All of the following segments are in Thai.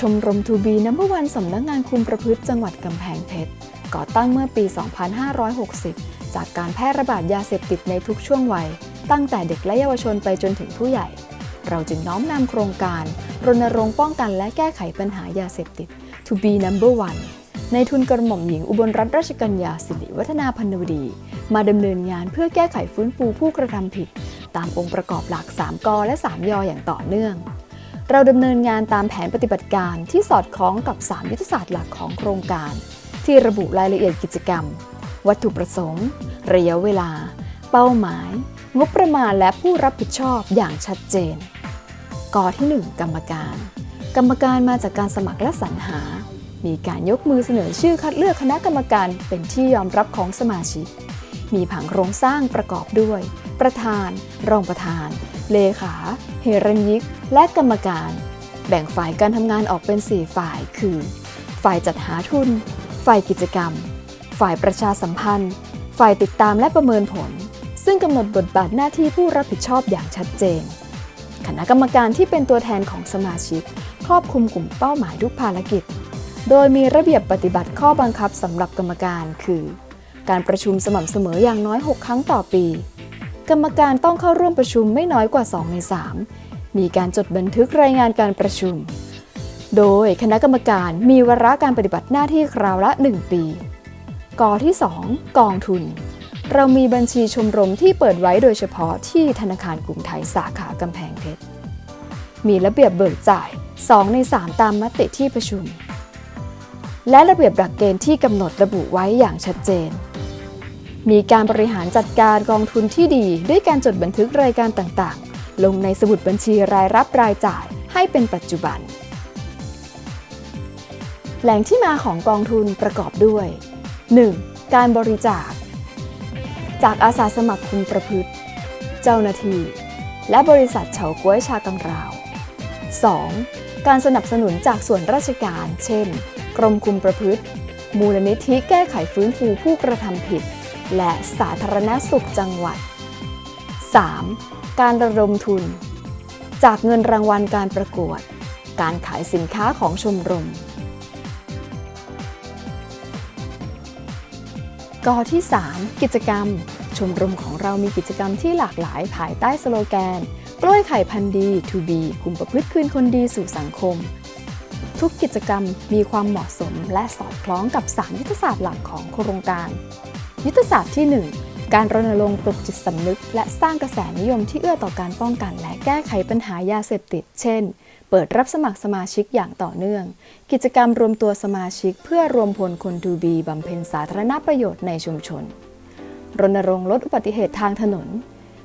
ชมรมทูบีน้ำวันสำนักงานคุมประพฤติจังหวัดกำแพงเพชรก่อตั้งเมื่อปี 2560 จากการแพร่ระบาดยาเสพติดในทุกช่วงวัย ตั้งแต่เด็กและเยาวชนไปจนถึงผู้ใหญ่ เราจึงน้อมนำโครงการ รณรงค์ป้องกันและแก้ไขปัญหายาเสพติด To be number one ในทุนกระหม่อมหญิงอุบลรัตนราชกัญญาสิริวัฒนาพันวดี มาดำเนินงานเพื่อแก้ไขฟื้นฟูผู้กระทำผิด ตามองค์ประกอบหลัก 3กและ 3ยออย่างต่อเนื่อง เราดำเนินงานตามแผนปฏิบัติการที่สอดคล้องกับ 3 ยุทธศาสตร์หลักของโครงการ ที่ระบุรายละเอียดกิจกรรม วัตถุประสงค์ ระยะเวลา เป้าหมาย งบประมาณและผู้รับผิดชอบอย่างชัดเจนกอที่ 1 กรรมการ กรรมการมาจากการสมัครและสรรหา มีการยกมือเสนอชื่อคัดเลือกคณะกรรมการเป็นที่ยอมรับของสมาชิก มีผังโครงสร้างประกอบด้วย ประธาน รองประธาน เลขา เฮรัญยิก และกรรมการ แบ่งฝ่ายการทำงานออกเป็น 4 ฝ่าย คือ ฝ่ายจัดหาทุน ฝ่ายกิจกรรม ฝ่ายประชาสัมพันธ์ ฝ่ายติดตามและประเมินผล ซึ่งกำหนดบทบาทหน้าที่ผู้รับผิดชอบอย่างชัดเจน คณะกรรมการที่เป็นตัวแทนของสมาชิก ครอบคลุมกลุ่มเป้าหมายทุกภารกิจ โดยมีระเบียบปฏิบัติข้อบังคับสำหรับกรรมการ คือ การประชุมสม่ำเสมออย่างน้อย 6 ครั้งต่อปี กรรมการต้องเข้าร่วมประชุมไม่น้อยกว่า 2 ใน 3 มีการจดบันทึกรายงานการประชุม โดยคณะกรรมการมีวาระการปฏิบัติหน้าที่คราวละ 1 ปีกอที่ 2 กองทุน เรามีบัญชีชมรมที่เปิดไว้โดยเฉพาะที่ธนาคารกรุงไทยสาขากำแพงเพชร มีระเบียบเบิกจ่าย 2 ใน 3 ตามมติที่ประชุม และระเบียบหลักเกณฑ์ที่กำหนดระบุไว้อย่างชัดเจน มีการบริหารจัดการกองทุนที่ดีด้วยการจดบันทึกรายการต่างๆ ลงในสมุดบัญชีรายรับรายจ่ายให้เป็นปัจจุบัน แหล่งที่มาของกองทุนประกอบด้วย 1. การบริจาค จากอาสาสมัครคุมประพฤติ เจ้าหน้าที่ และบริษัทเฉาก้วยชากังราว 2. การสนับสนุนจากส่วนราชการ เช่น กรมคุมประพฤติ มูลนิธิแก้ไขฟื้นฟูผู้กระทำผิด และสาธารณสุขจังหวัด 3. การระดมทุน จากเงินรางวัลการประกวด การขายสินค้าของชมรมกอที่ 3 กิจกรรม ชมรมของเรามีกิจกรรมที่หลากหลายภายใต้สโลแกน กล้วยไข่พันดี to be คุมประพฤติคืนคนดีสู่สังคม ทุกกิจกรรมมีความเหมาะสมและสอดคล้องกับ3ยุทธศาสตร์หลักของโครงการ ยุทธศาสตร์ที่ 1 การรณรงค์ปลุกจิตสำนึก และสร้างกระแสนิยมที่เอื้อต่อการป้องกันและแก้ไขปัญหายาเสพติด เช่น เปิดรับสมัครสมาชิกอย่างต่อเนื่อง กิจกรรมรวมตัวสมาชิก เพื่อรวมพลคนทูบีบำเพ็ญสาธารณประโยชน์ในชุมชน รณรงค์ลดอุบัติเหตุทางถนน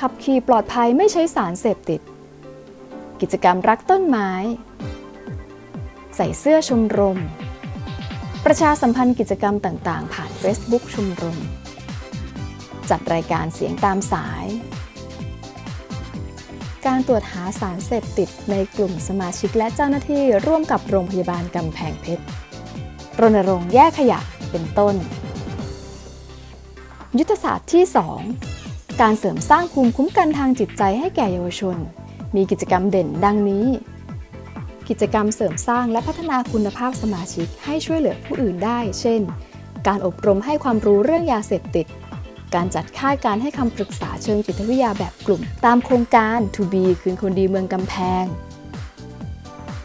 ขับขี่ปลอดภัยไม่ใช้สารเสพติด กิจกรรมรักต้นไม้ ใส่เสื้อชมรมประชาสัมพันธ์กิจกรรมต่าง ๆ ผ่าน Facebook ชมรม จัดรายการเสียงตามสาย การตรวจหาสารเสพติดในกลุ่มสมาชิกและเจ้าหน้าที่ร่วมกับโรงพยาบาลกำแพงเพชรรณรงค์แยกขยะเป็นต้น ยุทธศาสตร์ที่ 2 การเสริมสร้างภูมิคุ้มกันทางจิตใจให้แก่เยาวชน มีกิจกรรมเด่นดังนี้ กิจกรรมเสริมสร้างและพัฒนาคุณภาพสมาชิกให้ช่วยเหลือผู้อื่นได้ เช่น การอบรมให้ความรู้เรื่องยาเสพติด การจัดค่ายการให้คำปรึกษาเชิงจิตวิทยาแบบกลุ่ม ตามโครงการ To Be คืนคนดีเมืองกำแพง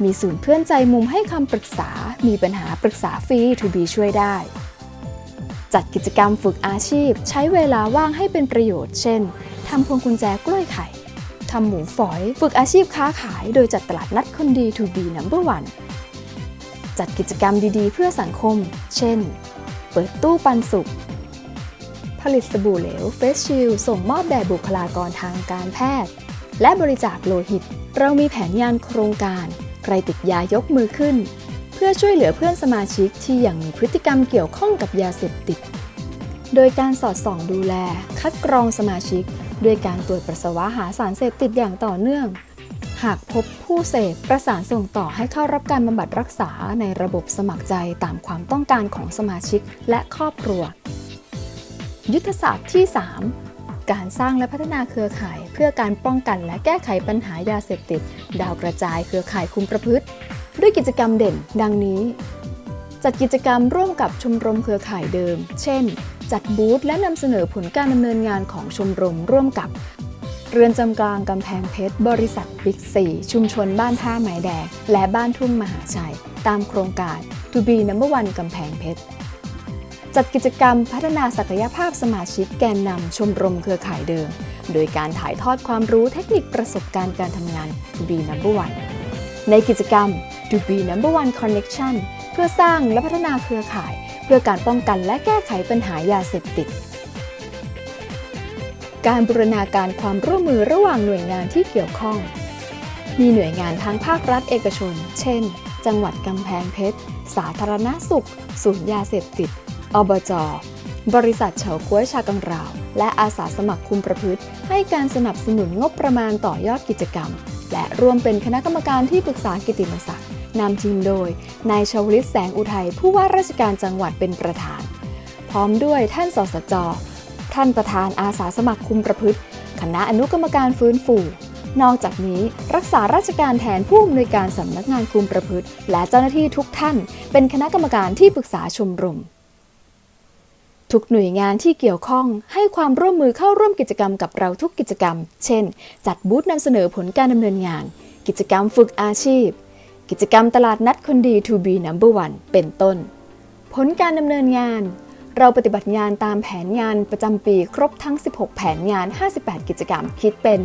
มีศูนย์เพื่อนใจมุมให้คำปรึกษา มีปัญหาปรึกษาฟรี To Be ช่วยได้ จัดกิจกรรมฝึกอาชีพ ใช้เวลาว่างให้เป็นประโยชน์ เช่น ทำพวงกุญแจกล้วยไข่ทำหมูฝอย ฝึกอาชีพค้าขาย โดยจัดตลาดนัดคนดี To Be Number One จัดกิจกรรมดีๆ เพื่อสังคม เช่น เปิดตู้ปันสุข ผลิตสบู่เหลวเฟสชิลส่งมอบแด่บุคลากรทางการแพทย์ และบริจาคโลหิต เรามีแผนงานโครงการ ใครติดยายกมือขึ้น เพื่อช่วยเหลือเพื่อนสมาชิกที่ยังมีพฤติกรรมเกี่ยวข้องกับยาเสพติด โดยการสอดส่องดูแล คัดกรองสมาชิก ด้วยการตรวจปัสสาวะหาสารเสพติดอย่างต่อเนื่อง หากพบผู้เสพประสานส่งต่อให้เข้ารับการบำบัดรักษาในระบบสมัครใจตามความต้องการของสมาชิกและครอบครัว ยุทธศาสตร์ที่ 3 การสร้างและพัฒนาเครือข่าย เพื่อการป้องกันและแก้ไขปัญหายาเสพติด ดาวกระจายเครือข่ายคุมประพฤติ ด้วยกิจกรรมเด่น ดังนี้ จัดกิจกรรมร่วมกับชมรมเครือข่ายเดิม เช่น จัดบูธและนำเสนอผลการดำเนินงานของชมรมร่วมกับ เรือนจำกลางกำแพงเพชร บริษัทบิ๊กซีชุมชนบ้านท่าไม้แดง และบ้านทุ่งมหาชัย ตามโครงการ To be number one กำแพงเพชร จัดกิจกรรมพัฒนาศักยภาพสมาชิกแกนนำชมรมเครือข่ายเดิม โดยการถ่ายทอดความรู้เทคนิคประสบการณ์การทำงาน To be number one ในกิจกรรม To be number one connection เพื่อสร้างและพัฒนาเครือข่าย เพื่อการป้องกันและแก้ไขปัญหายาเสพติด การบูรณาการความร่วมมือระหว่างหน่วยงานที่เกี่ยวข้อง มีหน่วยงานทั้งภาครัฐเอกชน เช่น จังหวัดกำแพงเพชร สาธารณสุข ศูนย์ยาเสพติด อบจ บริษัทเฉาก้วยชากังราว และอาสาสมัครคุมประพฤติ ให้การสนับสนุนงบประมาณต่อยอดกิจกรรม และร่วมเป็นคณะกรรมการที่ปรึกษากิตติมศักดิ์นำทีมโดย นายชวลิตแสงอุทัยผู้ว่าราชการจังหวัดเป็นประธาน พร้อมด้วยท่านสสจ ท่านประธานอาสาสมัครคุมประพฤติ คณะอนุกรรมการฟื้นฟูนอกจากนี้รักษาราชการแทนผู้อำนวยการสำนักงานคุมประพฤติ และเจ้าหน้าที่ทุกท่าน เป็นคณะกรรมการที่ปรึกษาชมรม ทุกหน่วยงานที่เกี่ยวข้องให้ความร่วมมือเข้าร่วมกิจกรรมกับเราทุกกิจกรรม เช่น จัดบูธนำเสนอผลการดำเนินงาน กิจกรรมฝึกอาชีพ กิจกรรมตลาดนัดคนดี to be number one เป็นต้น ผลการดำเนินงาน เราปฏิบัติงานตามแผนงานประจำปีครบทั้ง 16 แผนงาน 58 กิจกรรม คิดเป็น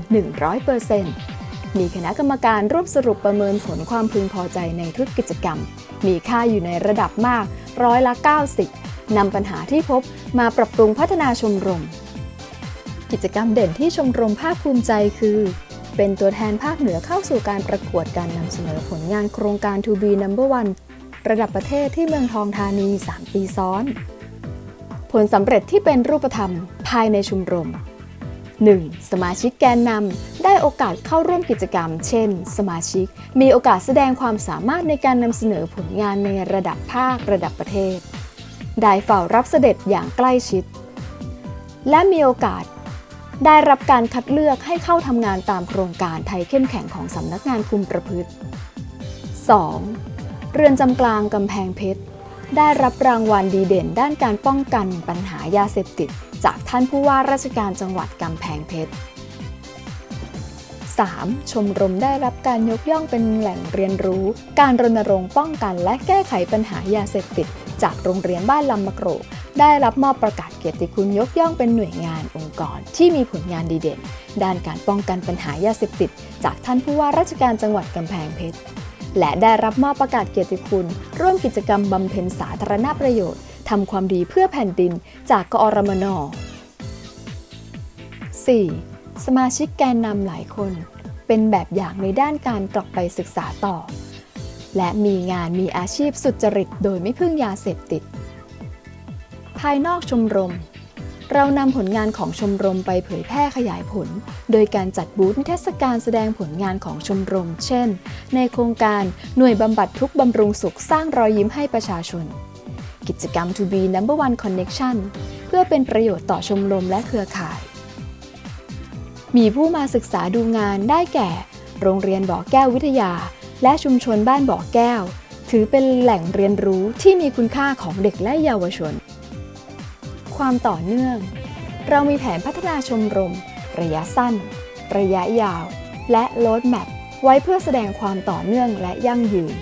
100%มีคณะกรรมการร่วมสรุปประเมินผลความพึงพอใจในทุกกิจกรรม มีค่าอยู่ในระดับมากร้อยละ 90 นำปัญหาที่พบมาปรับปรุงพัฒนาชมรม กิจกรรมเด่นที่ชมรมภาคภูมิใจคือ เป็นตัวแทนภาคเหนือเข้าสู่การประกวดการนำเสนอผลงานโครงการ To be number one ระดับประเทศที่เมืองทองธานี 3 ปีซ้อน ผลสำเร็จที่เป็นรูปธรรมภายในชมรม 1. สมาชิกแกนนำได้โอกาสเข้าร่วมกิจกรรม เช่น สมาชิก มีโอกาสแสดงความสามารถในการนำเสนอผลงานในระดับภาคระดับประเทศ ได้เฝ้ารับเสด็จอย่างใกล้ชิด และมีโอกาสได้รับการคัดเลือกให้เข้าทำงานตามโครงการไทยเข้มแข็งของสำนักงานคุมประพฤติ 2. เรือนจำกลางกำแพงเพชร ได้รับรางวัลดีเด่นด้านการป้องกันปัญหายาเสพติด จากท่านผู้ว่าราชการจังหวัดกำแพงเพชร 3. ชมรมได้รับการยกย่องเป็นแหล่งเรียนรู้ การรณรงค์ป้องกันและแก้ไขปัญหายาเสพติด จากโรงเรียนบ้านลำมะโกรกได้รับมอบประกาศเกียรติคุณยกย่องเป็นหน่วยงานองค์กร ที่มีผลงานดีเด่น ด้านการป้องกันปัญหายาเสพติด จากท่านผู้ว่าราชการจังหวัดกำแพงเพชรและได้รับมอบประกาศเกียรติคุณ ร่วมกิจกรรมบำเพ็ญสาธารณประโยชน์ทำความดีเพื่อแผ่นดิน จากกอรมน 4. สมาชิกแกนนำหลายคน เป็นแบบอย่างในด้านการกลับไปศึกษาต่อ และมีงานมีอาชีพสุจริตโดยไม่พึ่งยาเสพติด ภายนอกชมรม เรานำผลงานของชมรมไปเผยแพร่ขยายผล โดยการจัดบูธนิทรรศการแสดงผลงานของชมรม เช่น ในโครงการหน่วยบำบัดทุกบำรุงสุขสร้างรอยยิ้มให้ประชาชน กิจกรรม To be number one connection เพื่อเป็นประโยชน์ต่อชมรมและเครือข่าย มีผู้มาศึกษาดูงานได้แก่ โรงเรียนบ่อแก้ววิทยา และชุมชนบ้านบ่อแก้ว ถือเป็นแหล่งเรียนรู้ที่มีคุณค่าของเด็กและเยาวชน ความต่อเนื่อง เรามีแผนพัฒนาชมรม ระยะสั้น ระยะยาว และโลดแมปไว้เพื่อแสดงความต่อเนื่องและยั่งยืน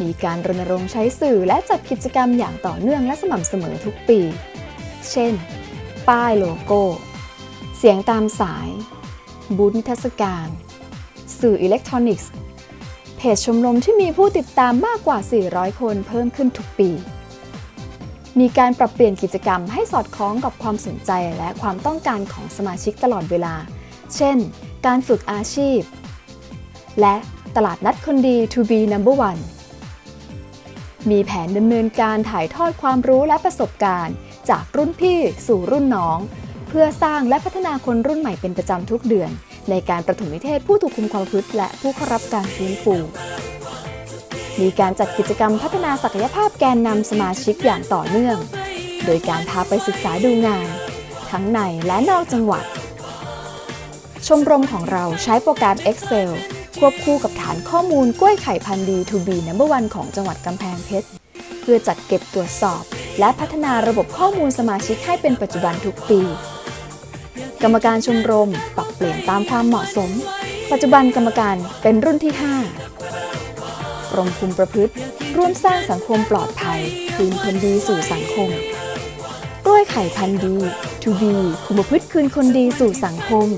มีการรณรงค์ใช้สื่อและจัดกิจกรรมอย่างต่อเนื่องและสม่ำเสมอทุกปี เช่น ป้ายโลโก้ เสียงตามสาย บูธนิทรรศการ สื่ออิเล็กทรอนิกส์ เพจชมรมที่มีผู้ติดตามมากกว่า 400 คนเพิ่มขึ้นทุกปี มีการปรับเปลี่ยนกิจกรรมให้สอดคล้องกับความสนใจและความต้องการของสมาชิกตลอดเวลา เช่น การฝึกอาชีพ และตลาดนัดคนดี to be number one มีแผนดำเนินการถ่ายทอดความรู้และประสบการณ์ จากรุ่นพี่สู่รุ่นน้อง เพื่อสร้างและพัฒนาคนรุ่นใหม่เป็นประจำทุกเดือน ในการประถมนิเทศผู้ถูกคุมความประพฤติและผู้เข้ารับการฟื้นฟูมีการจัดกิจกรรมพัฒนาศักยภาพแกนนำสมาชิกอย่างต่อเนื่อง โดยการพาไปศึกษาดูงาน ทั้งในและนอกจังหวัด ชมรมของเราใช้โปรแกรม Excel ควบคู่กับฐานข้อมูลกล้วยไข่พันธุ์ดี to be number one ของจังหวัดกำแพงเพชร เพื่อจัดเก็บตรวจสอบ และพัฒนาระบบข้อมูลสมาชิกให้เป็นปัจจุบันทุกปี กรรมการชมรมปรับเปลี่ยนตามความเหมาะสม ปัจจุบันกรรมการเป็นรุ่นที่ 5 กรมคุมประพฤติ ร่วมสร้างสังคมปลอดภัยคืนคนดีสู่สังคม กล้วยไข่พันดี to be คุมประพฤติคืนคนดีสู่สังคม